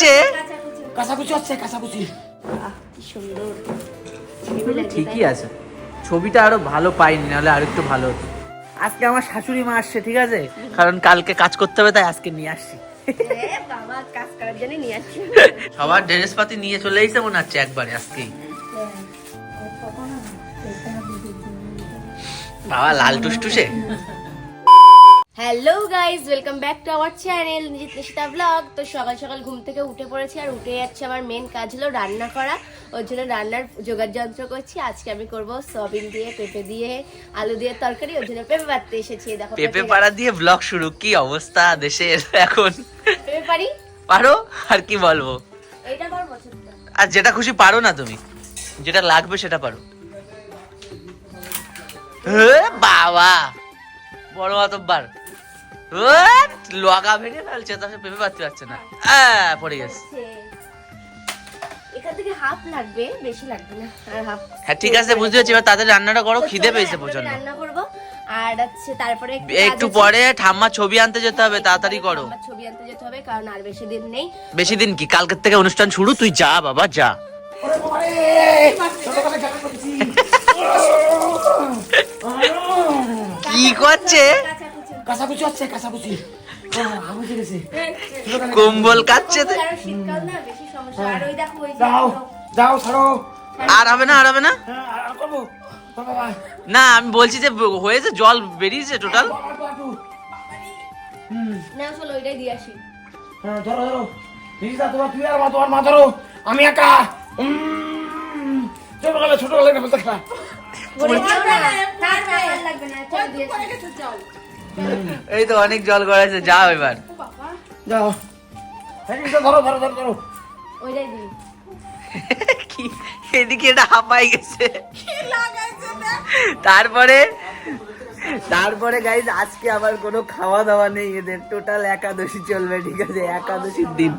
করছে কাঁচাকুচি হচ্ছে কাঁচাকুচি। কি সুন্দর। ঠিকই আছে। ছবিটা আরও ভালো পাইনি নাহলে আর একটু ভালো হতো। আজকে আমার শাশুড়ি মা আসছে ঠিক আছে? কারণ কালকে কাজ করতে হবে তাই আজকে নিয়ে আসছি। এ বাবা কাজ করার জন্য নিয়ে আসছি। সবার ড্রেস পাতি নিয়ে চলে এসে মনে হচ্ছে একবারে আজকেই। বাবা লাল টুসটুসে? Hello guys welcome back to our channel নিজের নিশিতা ব্লগ তো সকাল সকাল ঘুম থেকে উঠে পড়েছি আর উঠে যাচ্ছে আমার মেন কাজ হলো রান্না করা। ওর জন্য রান্নার জোগাড় যন্ত্র করছি। আজকে আমি করব সয়াবিন দিয়ে পেঁপে দিয়ে আলু দিয়ে তরকারি। ওর জন্য পেঁপে পাততে এসেছি। দেখো পেঁপে পাড়া দিয়ে ব্লগ শুরু। কি অবস্থা দেশের এখন? পেঁপে পারি পারো? আর কি বলব? আমার পছন্দ আর যেটা খুশি পারো না তুমি। যেটা লাগবে সেটা পারো। বাবা! বড় অতবার লগা ভেঙে ফেলছে তাহলে পেঁপে পারতে পারছে না। পড়ে গেছে। এখান থেকে হাফ লাগবে বেশি লাগবে না আর হাফ হ্যাঁ ঠিক আছে বুঝতে পারছি। এবার তাদের রান্নাটা করো খিদে পেয়েছে প্রচণ্ড রান্না করব। আর হচ্ছে তারপরে একটু। পরে ঠাম্মা ছবি আনতে যেতে হবে তাড়াতাড়ি করো। ছবি আনতে যেতে হবে কারণ আর বেশি দিন নেই। বেশি দিন কি? কালকের থেকে অনুষ্ঠান শুরু? তুই যা বাবা যা। কি করছে? কাঁচাকুচি হচ্ছে কাঁচাকুচি। আমি কম্বল কাচ্ছে তো। আর শীতকাল না বেশি সমস্যা। আর ওই দেখো ওই যে যাও যাও ছাড়ো। আর হবে না আর হবে না? হ্যাঁ না আমি বলছি যে হয়েছে জল বেরিয়েছে টোটাল হ্যাঁ আমি একা। বলতে খেলা এই তো অনেক জল গড়াইছে যাও এবার। যাও। ধরো ধরো ধরো ধরো। ওইটাই দিই কি? এদিকে এটা হাঁপাই গেছে। তারপরে? তারপরে গাইজ আজকে আবার কোনো খাওয়া দাওয়া নেই এদের টোটাল একাদশী চলবে ঠিক আছে? একাদশীর দিন।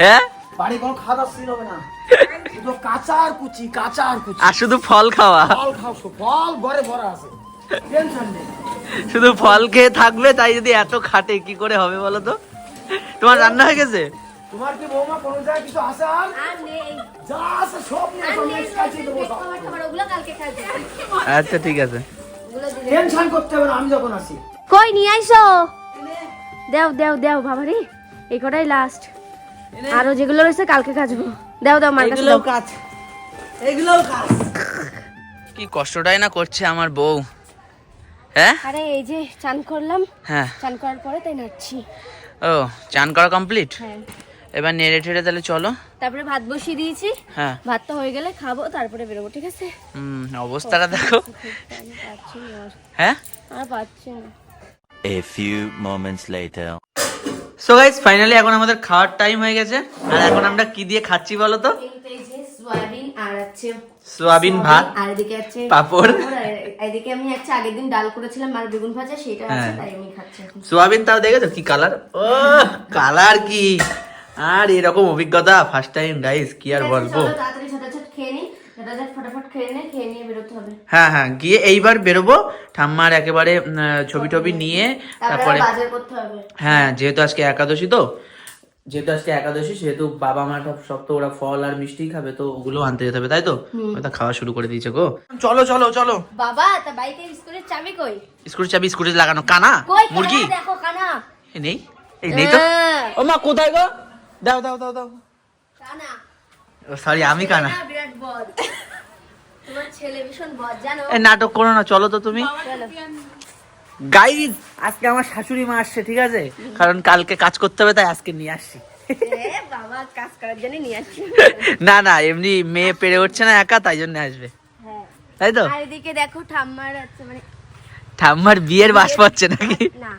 হ্যাঁ? বাড়ি কোনো খাওয়া দাওয়া ছিল হবে না। শুধু কাঁচা আর কুচি কাঁচা আর কুচি। আর শুধু ফল খাওয়া? ফল খাও ফল ঘরে ভরা আছে। শুধু ফল খেয়ে থাকবে তাই যদি এত খাটে কি করে হবে বলো তো? তোমার রান্না হয়ে গেছে? তোমার কি বৌমা কোনো জায়গায় কিছু আছে আর? নেই। যা আছে সব নিয়ে সব। আচ্ছা ঠিক আছে। টেনশন করতে হবে না আমি যখন আসি কই নিয়ে আইসো? দেও দেও দেও বাবা এই কটাই লাস্ট আরও যেগুলো রয়েছে কালকে কাচবো দেও দাও মার কাছে দাও। কাজ। এগুলোও কাজ। কি কষ্টটাই না করছে আমার বউ। হ্যাঁ? আরে এই যে চান করলাম। হ্যাঁ। চান করার পরে তাই নাচ্ছি। ও চান করা কমপ্লিট হ্যাঁ। এবার নেড়ে ঠেড়ে তাহলে চলো। তারপরে ভাত বসিয়ে দিয়েছি। হ্যাঁ। ভাতটা হয়ে গেলে খাব তারপরে বেরোবো ঠিক আছে? হুম অবস্থাটা দেখো। হ্যাঁ? আর পাচ্ছি না। A few moments later. So guys finally এখন আমাদের খাওয়ার টাইম হয়ে গেছে। আর এখন আমরা কি দিয়ে খাচ্ছি বলো তো এই যে সয়াবিন আর আছে সোয়াবিন ভাত আর এদিকে আছে পাঁপড়। এদিকে আমি হচ্ছে আগের দিন ডাল করেছিলাম আর বেগুন ভাজা সেটা আছে হ্যাঁ। তাই আমি খাচ্ছি সোয়াবিন তাও দেখেছ? কি কালার ও কালার কি? আর এরকম অভিজ্ঞতা ফার্স্ট টাইম গাইস কি আর বলব? তাড়াতাড়ি ঝটাঝট খেয়ে হ্যাঁ হ্যাঁ গিয়ে এইবার বেরোবো ঠাম্মার একেবারে ছবি টবি নিয়ে তারপরে হ্যাঁ যেহেতু আজকে একাদশী তো যেহেতু আজকে একাদশী সেহেতু বাবা মা সব তো ওরা ফল আর মিষ্টি খাবে তো ওগুলো আনতে যেতে হবে তাই তো? ওটা খাওয়া শুরু করে দিয়েছে গো। চলো চলো চলো। বাবা তা বাইকের স্কুলের চাবি কই? স্কুটি চাবি স্কুটি লাগানো। কানা? মুরগি? দেখো কানা। এ নেই? এই নেই তো? ও মা কোথায় গো? দাও দাও দাও দাও। কানা। সরি আমি কানা। কানা বিরাট বদ। তোমার ছেলে ভীষণ বদ জানো? এই নাটক করো না চলো তো তুমি। চলো। গাইজ আজকে আমার শাশুড়ি মা আসছে ঠিক আছে? কারণ কালকে কাজ করতে হবে তাই আজকে নিয়ে আসছি। এ বাবা কাজ করার জন্য নিয়ে আসছি। না না এমনি মেয়ে পেরে উঠছে না একা তাই জন্য আসবে। হ্যাঁ। তাই তো? এদিকে দেখো ঠাম্মার আছে মানে ঠাম্মার বিয়ের বাস পাচ্ছে নাকি? না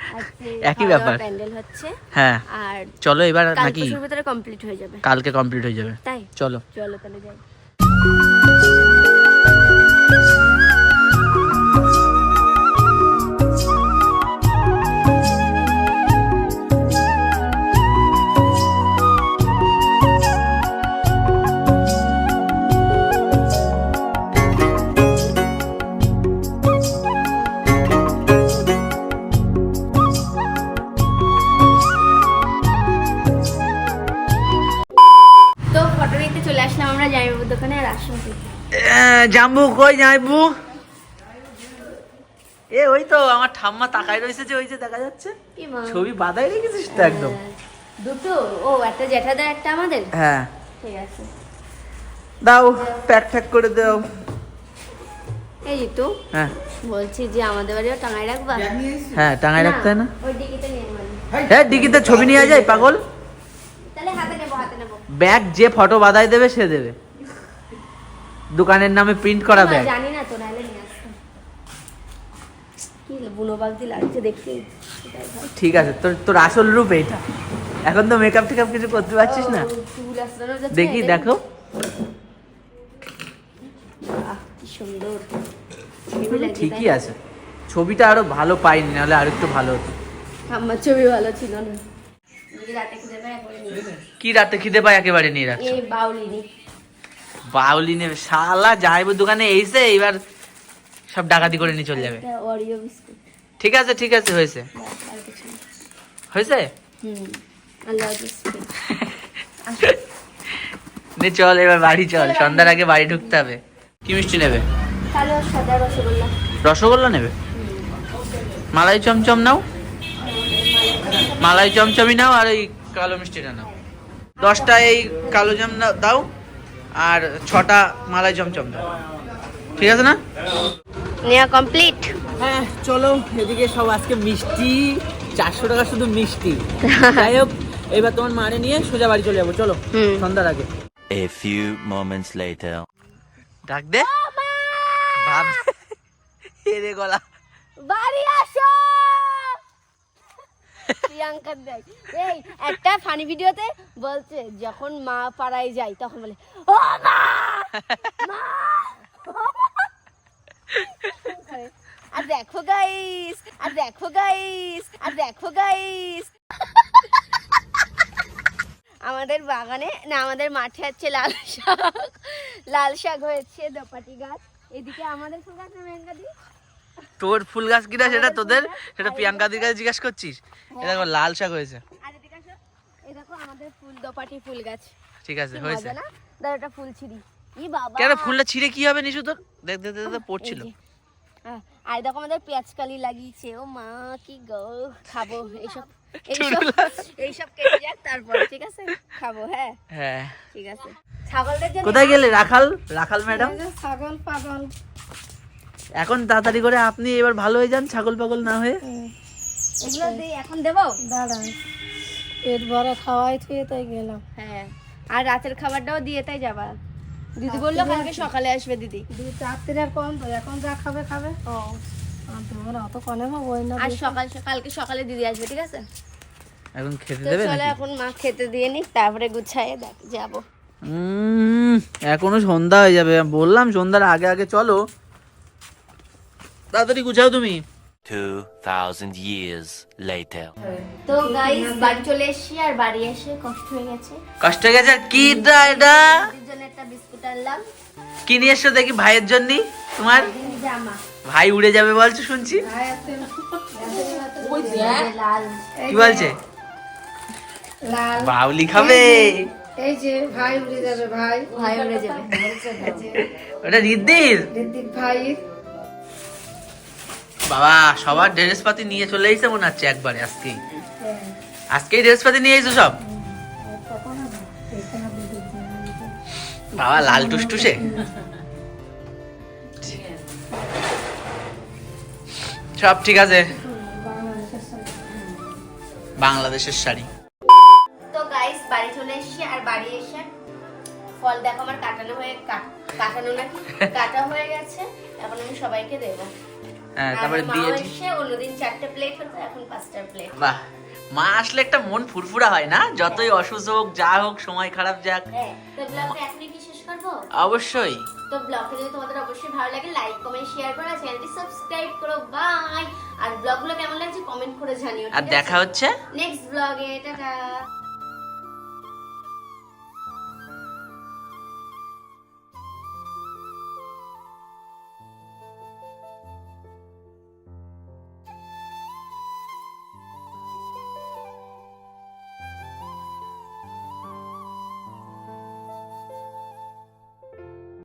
একই ব্যাপার। প্যান্ডেল হচ্ছে। হ্যাঁ। আর চলো এবার নাকি ভিতরে কমপ্লিট হয়ে যাবে। কালকে কমপ্লিট হয়ে যাবে। তাই? চলো। চলো তাহলে যাই। জাম্বু কই যাইবু? এ ওই তো আমার ঠাম্মা তাকায় রয়েছে যে ওই যে দেখা যাচ্ছে। ছবি বাদাই রেখেছিস তো একদম। হ্যাঁ। দুটো। ও একটা জ্যাঠাদা একটা আমাদের? হ্যাঁ। ঠিক আছে। দাও প্যাক ট্যাক করে দাও। এই ঋতু হ্যাঁ। বলছি যে আমাদের বাড়িও টাঙায় রাখবা? হ্যাঁ টাঙায় রাখতে না? ওই ডিকিতে নিয়ে মানে। হ্যাঁ ডিকিতে ছবি নিয়ে যায় পাগল তাহলে হাতে নেব হাতে নেব ব্যাগ যে ফটো বাদাই দেবে সে দেবে। দোকানের নামে প্রিন্ট করা ব্যাগ। জানি না তো নাইলে নিয়ে আসতাম। কি বুনো বাগদি লাগছে দেখতে। ঠিক আছে তোর তোর আসল রূপ এটা। এখন তো মেকআপ টেকআপ কিছু করতে পারছিস না? দেখি দেখো। আহ, কি সুন্দর। ঠিকই আছে। ছবিটা আরও ভালো পাইনি নাহলে আর একটু ভালো হতো। আমার ছবি ভালো ছিল না। কি রাতে খিদে পায় একেবারে নিয়ে রাখছো বাউলি নেবে শালা যাইবো দোকানে এইসে এইবার সব ডাকাতি করে নিয়ে চলে যাবে। ঠিক আছে ঠিক আছে হয়েছে। হয়েছে? নে চল এবার বাড়ি চল। সন্ধ্যার আগে বাড়ি ঢুকতে হবে। কি মিষ্টি নেবে? রসগোল্লা। নেবে? মালাই চমচম নাও। মালাই চমচমই নাও আর এই কালো মিষ্টিটা নাও। দশটা এই কালো জাম না- দাও আর ছটা মালাই চমচম দাও। ঠিক আছে না? নেওয়া কমপ্লিট। হ্যাঁ চলো এদিকে সব আজকে মিষ্টি চারশো টাকা শুধু মিষ্টি। যাই হোক এবার তোমার মারে নিয়ে সোজা বাড়ি চলে যাব চলো। সন্ধ্যার আগে। A few moments later. ডাক দে। ভাব। এরে গলা। বাড়ি আসো! প্রিয়াঙ্কা দেখ এই, একটা ফানি ভিডিওতে বলছে, যখন মা পাড়ায় যায়, তখন বলে, ও মা! মা! ও মা!" আর দেখো গাইস আর দেখো গাইস আর দেখো গাইস আমাদের বাগানে, না, আমাদের মাঠে আছে লাল শাক। লাল শাক হয়েছে দোপাটি গাছ। এদিকে আমাদের তোর ফুল গাছ কিনা সেটা তোদের সেটা প্রিয়াঙ্কা দিকে জিজ্ঞেস করছিস? হ্যাঁ। এটা দেখো লাল শাক হয়েছে। আর এদিকে দেখো আমাদের ফুল দোপাটি ফুল গাছ। ঠিক আছে হয়েছে। মজা না? ফুল ছিড়ি। ই বাবা। কেন ফুলটা ছিঁড়ে কি হবে নিশু তোর? দেখ দেখ দেখ পড়ছিল। আর দেখো আমাদের পেঁয়াজ কালি লাগিয়েছে। ও মা কি গো। খাব এইসব এইসব এইসব কেটে যাক তারপর ঠিক আছে? খাব হ্যাঁ? হ্যাঁ। ঠিক আছে। ছাগলদের জন্য কোথায় গেলে? রাখাল? রাখাল ম্যাডাম? ছাগল পাগল। এখন তাড়াতাড়ি করে আপনি এবার ভালো হয়ে যান ছাগল পাগল না হয়ে। এগুলো দিই এখন দেবো? দাঁড়ান। পেট ভরা খাওয়াই থুয়ে তাই গেলাম। হ্যাঁ আর রাতের খাবারটাও দিয়ে তাই যাবা। দিদি বলল কালকে সকালে আসবে দিদি। দু চারটে আর কম তো এখন যা খাবে খাবে। ও। তোমার অত কনে হবই না আর সকাল কালকে সকালে দিদি আসবে ঠিক আছে? এখন খেতে দেবে চলে এখন মা খেতে দিয়ে নিক তারপরে গুছাইয়ে দেখ যাব। এখনও সন্ধ্যা হয়ে যাবে। বললাম সন্ধ্যার আগে আগে চলো। তাড়াতাড়ি গুছাও তুমি। 2,000 years later. তো গাইস বাড়ি চলে এসেছি আর বাড়ি এসে কষ্ট হয়ে গেছে। কষ্ট হয়ে গেছে? কি এটা? জন্য একটা বিস্কুট আনলাম। কি নিয়ে এসছো দেখি ভাইয়ের জন্য? তোমার? জামা। ভাই উড়ে যাবে বলছো শুনছি। লাল। কি বলছে? লাল। বাউলি খাবে? এই যে ভাই উড়ে যাবে ভাই। ভাই উড়ে যাবে। ওটা রিদ্দির ঋতিক ভাই। বাবা সবার ড্রেস পাতি নিয়ে চলে এসে মনে হচ্ছে একবারে আজকেই। আজকেই ড্রেস পাতি নিয়ে এসো সব? বাবা লাল টুসটুসে? সব ঠিক আছে? বাংলাদেশের শাড়ি। তো গাইস বাড়ি চলে এসেছি আর বাড়ি এসে ফল দেখো আমার কাটানো হয়ে কাটানো নাকি? কাটা হয়ে গেছে এখন আমি সবাইকে দেবো। তারপরে মাও অন্যদিন চারটে প্লেট হতো এখন পাঁচটা প্লেট বাহ মা আসলে একটা মন ফুরফুরা হয় না? যতই অসুস্থ হোক যা হোক সময় খারাপ যাক। হ্যাঁ অবশ্যই। তো ব্লগটা যদি তোমাদের অবশ্যই ভালো লাগে লাইক কমেন্ট শেয়ার করো চ্যানেলটি সাবস্ক্রাইব করো। বাই আর ব্লগগুলো কেমন লাগছে কমেন্ট করে জানিও আর দেখা হচ্ছে? নেক্সট ব্লগে টাটা!